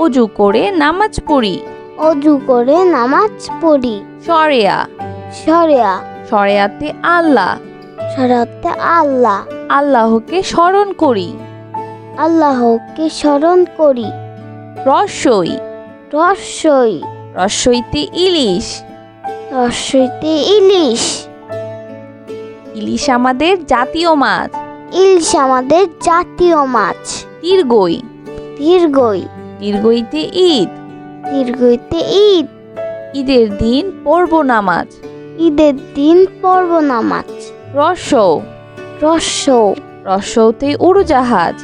অজু করে নামাজ পড়ি। অজু করে নামাজ পড়ি। সরেয়া সরিয়া সরেয়াতে আল্লাহ। শরতে আল্লাহ। আল্লাহকে স্মরণ করি। আল্লাহকে স্মরণ করি। রসই। রসই। রসইতে ইলিশ। রসইতে ইলিশ। ইলিশ আমাদের জাতীয় মাছ। ইলিশ আমাদের জাতীয় মাছ। দীর্ঘই দীর্ঘই দীর্ঘইতে ঈদ। দীর্ঘইতে ঈদ। ঈদের দিন পড়ব নামাজ ঈদের দিন পর্ব নামাজ রসৌ রস্য রসৌতে উড়োজাহাজ।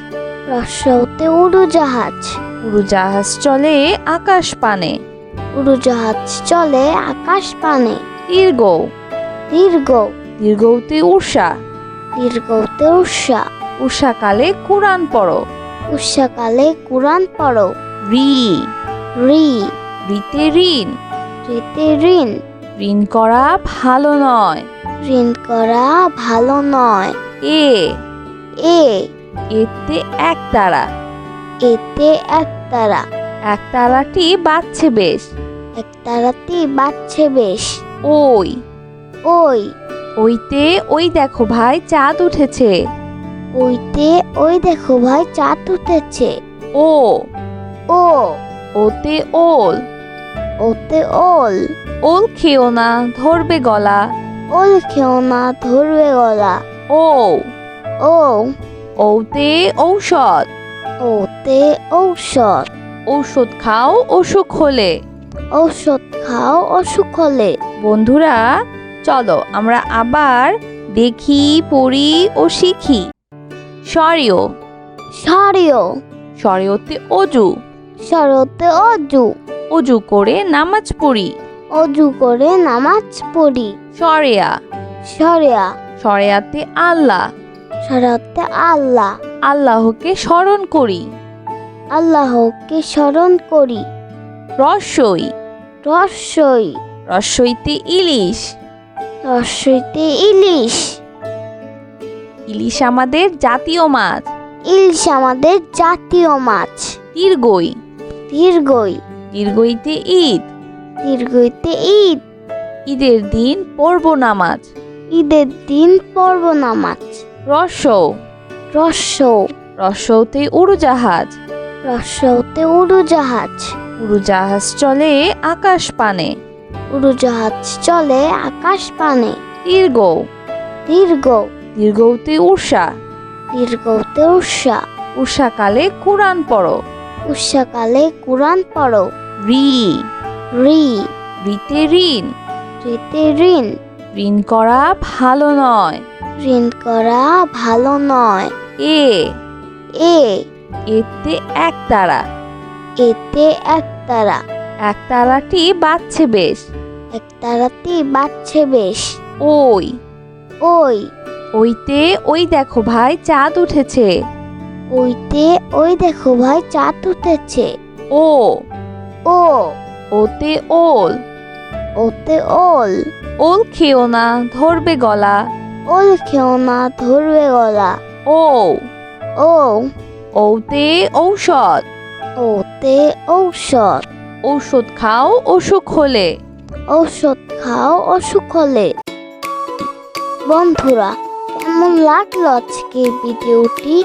রস্যতে উড়োজাহাজ। উড়োজাহাজ চলে আকাশ পানে উড়োজাহাজ চলে আকাশ পানে দীর্ঘ দীর্ঘ দীর্ঘতে উষা। দীর্ঘতে উষা। উষাকালে কোরআন পড়ো। উষাকালে কোরআন পড়ো। রি। রি। রিতে ঋণ। রিতে ঋণ। ঋণ করা ভালো নয়। ঋণ করা ভালো নয়। এ। এ। এতে এক তারা। এতে একতারা একতারাটি বাজছে বেশ। একতারাতি বাজছে বেশ। ওই। ওই। ওইতে ওই দেখো ভাই চাঁদ উঠেছে। ওইতে ওই দেখো ভাই চাঁদ উঠেছে। ও। ও ওতে ওল। ওতে ওল। ওল খেও না ধরবে গলা। ওল খেও না ধরবে গলা। ও। ও। ওতে ঔষধ। ওতে ঔষধ। ঔষধ খাও অসুখ হলে। ঔষধ খাও অসুখ হলে। বন্ধুরা চলো আমরা আবার দেখি পড়ি ও শিখি। সরিও। সরিয় সরিওতে অজু। শরতে অজু। অজু করে নামাজ পড়ি। অজু করে নামাজ পড়ি। সরেয়া সরিয়া সরেয়াতে আল্লাহ। শরতে আল্লাহ। আল্লাহকে স্মরণ করি। আল্লাহকে স্মরণ করি। রসই। রসই। রসইতে ইলিশ। রসইতে ইলিশ। ইলিশ আমাদের জাতীয় মাছ। ইলিশ আমাদের জাতীয় মাছ। দীর্ঘই দীর্ঘই। দীর্ঘইতে ঈদ। দীর্ঘইতে ঈদ। ঈদের দিন পড়ব নামাজ। ঈদের দিন পর্ব নামাজ। রসৌ রস্য রসৌতে উড়োজাহাজ। রস্যতে উড়োজাহাজ। উড়োজাহাজ চলে আকাশ পানে। উড়োজাহাজ চলে আকাশ পানে। দীর্ঘ দীর্ঘ। দীর্ঘতে উষা। দীর্ঘতে উষা। উষাকালে কোরআন পড়ো। উষাকালে কোরআন পড়ো। রি। রি। রিতে ঋণ। রিতে ঋণ। ঋণ করা ভালো নয়। ঋণ করা ভালো নয়। এ। এ। এতে এক তারা। এতে একতারা একতারাটি বাজছে বেশ। একতারাতি বাজছে বেশ। ওই। ওই। ওইতে ওই দেখো ভাই চাঁদ উঠেছে। ওইতে ওই দেখো ভাই চাঁদ উঠেছে। ও। ও। ওতে ওল। ওতে ওল। ওল খেও না ধরবে গলা। ওল খেও না ধরবে গলা। ও। ও। ওতে ঔষধ। ওতে ঔষধ। ঔষধ খাও অসুখ হলে। ঔষধ খাও অসুখ হলে। বন্ধুরা কেমন লাগল আজকে ভিডিওটি?